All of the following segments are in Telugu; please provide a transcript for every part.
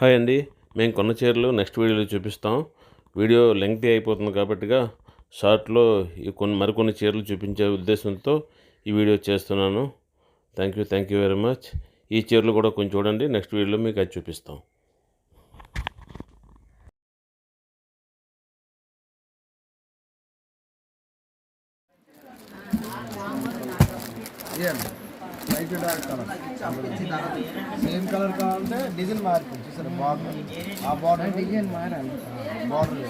హాయ్ అండి. మేము కొన్న చీరలు నెక్స్ట్ వీడియోలో చూపిస్తాం. వీడియో లెంగ్తీ అయిపోతుంది కాబట్టిగా షార్ట్లో ఈ కొన్ని మరికొన్ని చీరలు చూపించే ఉద్దేశంతో ఈ వీడియో చేస్తున్నాను. Thank you thank you very much. ఈ చీరలు కూడా కొంచెం చూడండి నెక్స్ట్ వీడియోలో మీకు అది చూపిస్తాం. Yeah. Light dark colour. Same colour కావాలంటే డిజైన్ మారుతుంది చూసారు బార్డర్. ఆ బార్డర్ డిజైన్ మారాలి. బార్డర్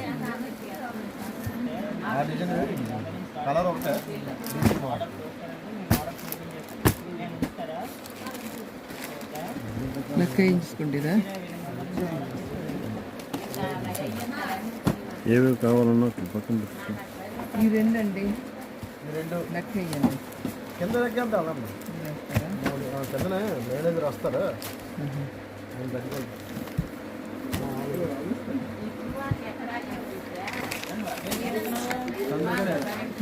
ఆ డిజైన్ కలర్ ఒకటే. డిజైన్ మారుతుంది. లెక్క వేయించుకుంటుందా ఏమేమి కావాలన్నా పక్కన. ఈ రెండండి ఈ రెండు. లెక్క వేయండి. కింద దగ్గర అలా కిందనే మేనేజర్ వస్తారు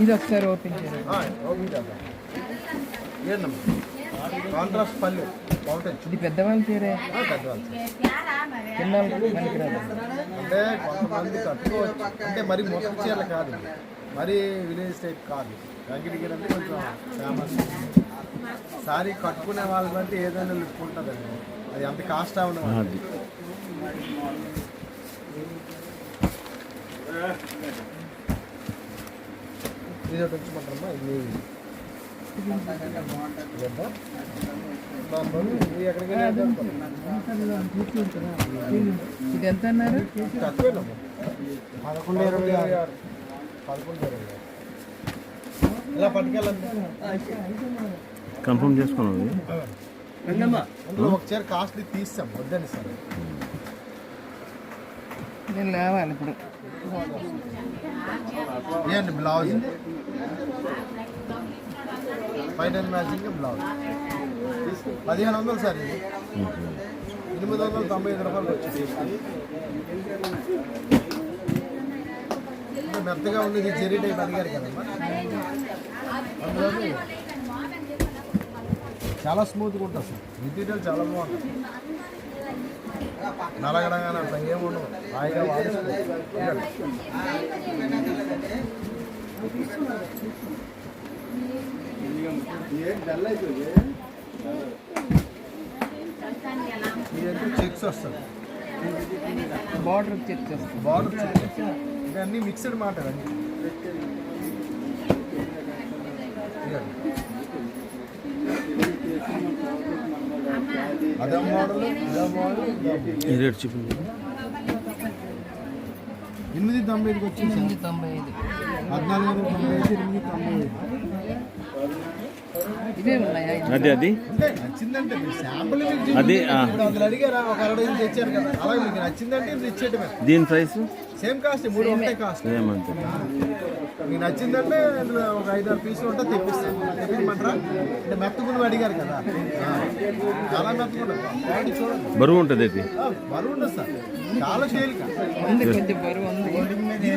ఇది ఒకసారి ఓపెన్ చేయండి. ఏంటమ్మా కాంట్రాస్ట్ పల్లె బాగుంటుంది ఇది పెద్దవాళ్ళ చీరే పెద్దవాళ్ళు చిన్న పనికిరాదు అంటే కొంతమంది కట్టుకోవచ్చు అంటే మరి మొత్తం చీరలు కాదు. మరి విలేజ్ టైప్ కాదు. వెంకటగిరి అంటే కొంచెం ఫేమస్ సారీ కట్టుకునే వాళ్ళ బట్టి ఏదైనా లుక్ ఉంటుందండి. అది అంత కాస్ట్ అది. ఇది ఒకటి ఉంచమంటారమ్మా ఇది ఇది. ఎక్కడికి ఇది ఎంత అన్నారు? పదకొండు ఇరవై ఆరు. పదకొండు ఇరవై ఆరు. ఇలా పట్టుకెళ్ళండి కన్ఫర్మ్ చేసుకున్నాను అందులో ఒక చీర కాస్ట్లీ తీస్తాం వద్దని సార్. నేను లేవాలి ఇప్పుడు. ఇవ్వండి బ్లౌజ్? Ten matching blouse. పదిహేను వందలు సార్ ఇది. ఎనిమిది వందల తొంభై ఐదు రూపాయలు వచ్చింది. అంటే మెత్తగా ఉండేది జెరీ టైప్ అడిగారు కదమ్మా. చాలా స్మూత్గా ఉంటుంది సార్ మెటీరియల్ చాలా బాగుంటుంది. నలగడగానే అట్లా ఏముండవు హాయిగా ఇదంటే చెక్స్ వస్తుంది బార్డర్ చెక్ చేస్తాను బార్డర్ చెక్స్ ఇది అన్ని మిక్స్డ్ మాట అన్ని ఇదండి. అదే మోడల్ ఇదే మోడల్ ఇదే మోడల్. ఈ రేట్ ఎనిమిది తొంభై ఐదుకి వచ్చింది ఎనిమిది తొంభై ఐదు. పద్నాలుగు తొంభై ఐదు ఎనిమిది తొంభై ఐదు? అది అది. అది, దీని ప్రైస్? సేమ్ కాస్ట్ మూడు కాస్ట్. మీకు నచ్చిందంటే ఇందులో ఒక ఐదు ఆరు పీసులు ఉంటే తెప్పిస్తాను తెప్పించమంటారా? అంటే మెత్తగుండు అడిగారు కదా. చాలా చూడండి. బరువు ఉంటుంది అది. ఆ, బరువు ఉండదు సార్. చాలా తేలిక. బరువు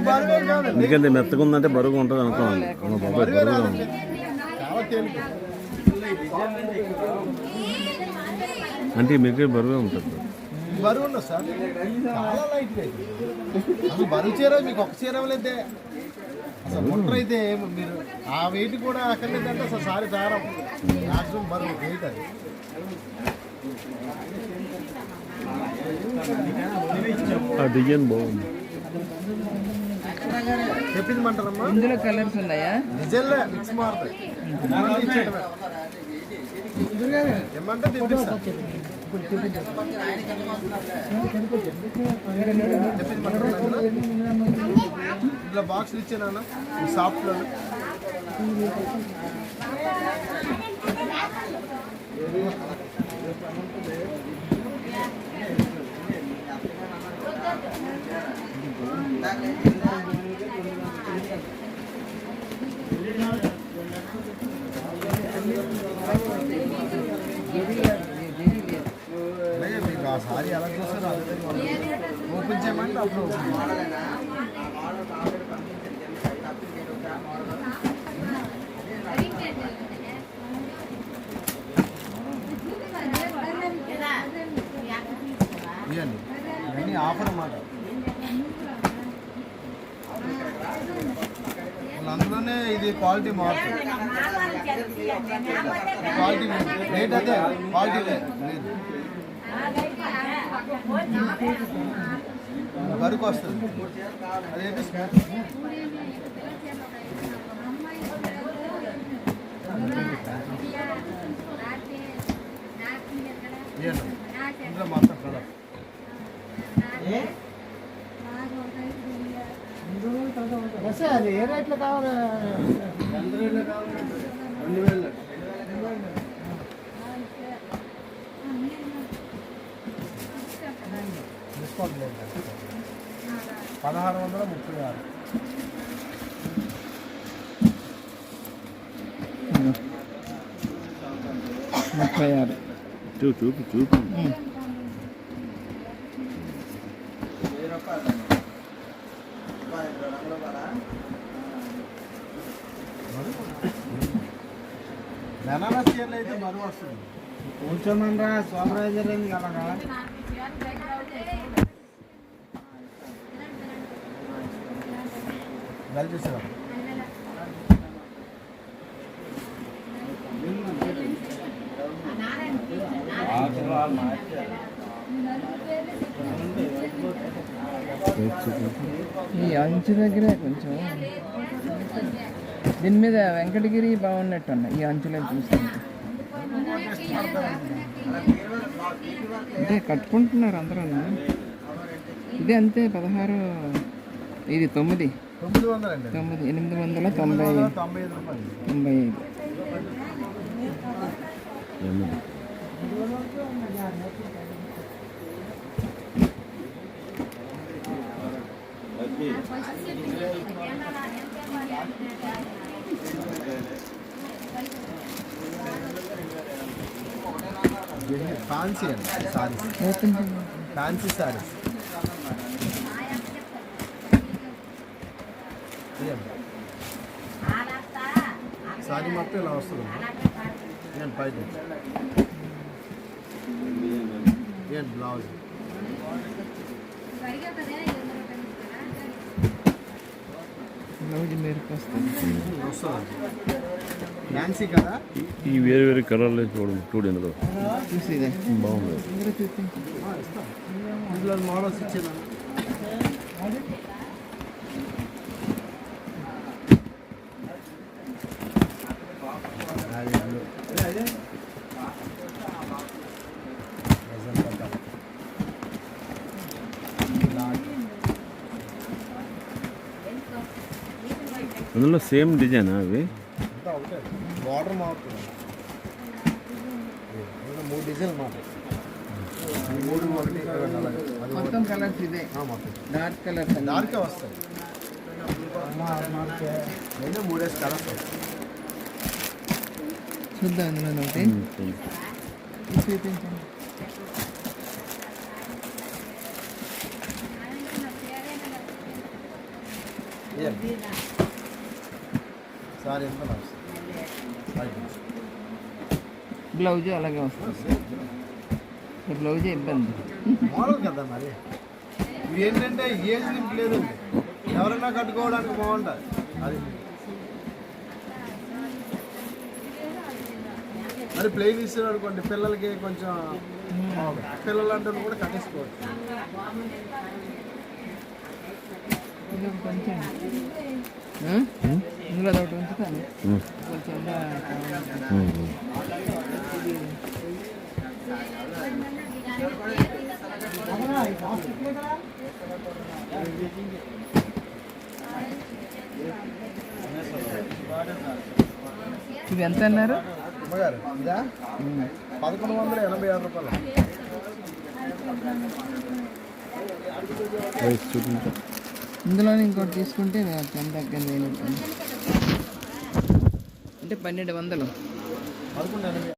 బరువు ఎందుకంటే మెత్తగా ఉందంటే బరువుగా ఉంటుంది అనుకోవాలి బరువే అంటే మెటీరియల్ బరువే ఉంటుంది. బరువు ఉండదు సార్. చాలా లైట్ అసలు బరువు చీర మీకు ఒక చీర లేదే అసలు ముట్ర అయితే మీరు ఆ వెయిట్ కూడా అక్కర్లేదంటే అసలు సారీ దారం. మ్యాక్సిమం బరువు వెయిట్ అది. డిజైన్ బాగుంది. తెప్పించమంటారమ్మా ఇందులో కలర్స్ ఉన్నాయా? డిజైన్లే మిక్స్ మారుతాయి. ఇట్లా బాక్స్ ఇచ్చానా సాఫ్ట్లో అలాగే మీకు ఎలా చూస్తారో? ఓపెన్ చేయమంటే అప్పుడు ఇవ్వండి ఇవన్నీ ఆఫర్ అన్నమాట. అందులోనే ఇది క్వాలిటీ మారుతుంది క్వాలిటీ రేట్ అదే క్వాలిటీ లేదు. వరకు వస్తుంది అదేంటి. ఇందులో మొత్తం కలర్. అది ఏ రేట్లో కావాలి? రెండు వేలు కావాలి రెండు వేలు డిస్కౌంట్ లేదు పదహారు వందల ముప్పై ఆరు. ముప్పై ఆరు చూపు చూపు. బనానా చీరలు అయితే మరువు వస్తుంది. కూర్చోమనరా అలాగా వెళ్ళి ఈ అంచు దగ్గరే కొంచెం. దీని మీద వెంకటగిరి బాగున్నట్టు అన్న ఈ అంచులో చూస్తుంటే అంటే కట్టుకుంటున్నారు అందరూ. ఇది అంతే పదహారు ఇది తొమ్మిది. తొమ్మిది ఎనిమిది వందల తొంభై తొంభై ఐదు రూపాయలు. తొంభై ఐదు. ఫ్యాన్సీ అండి సారీస్. ఫ్యాన్సీ సారీస్. సారీ మొత్తం ఇలా వస్తుంది. నేను పైన ఏంటి బ్లౌజ్. ఫ్యాన్సీ కదా? ఈ వేరే వేరే కలర్లు చూడండి చూడు ఎందుకు చూసి ఇదే. బాగుంది. మోడల్స్ ఇచ్చేదా అందులో సేమ్ డిజైన్ అవి? బార్డర్ మారుతుంది మూడు డిజైన్ మూడు మొత్తం కలర్స్ ఇదే డార్క్ కలర్స్. డార్కే వస్తాయి. మూడేసి కలర్స్ వస్తాయి. చూద్దాం అందులో ఒకటి చూపించండి సారీ బ్లౌజ్ అలాగే వస్తుంది బ్లౌజ్ ఇబ్బంది కదా మరి ఇది ఏంటంటే ఏజ్ లేదండి ఎవరైనా కట్టుకోవడానికి బాగుంటుంది అది అది ప్లేన్ ఇస్తారు అనుకోండి పిల్లలకి కొంచెం పిల్లలు అంటే కూడా కట్టేసుకోవచ్చు. ఇందులో ఒకటి ఉంచుతాను కొంచెం ఇవి ఎంత అన్నారు? అమ్మగారు ఇదా? పదకొండు వందల ఎనభై ఆరు రూపాయలు. ఇందులో ఇంకోటి తీసుకుంటే ఎంత తగ్గదు నేను అంటే పన్నెండు వందలు. పదకొండు ఎనభై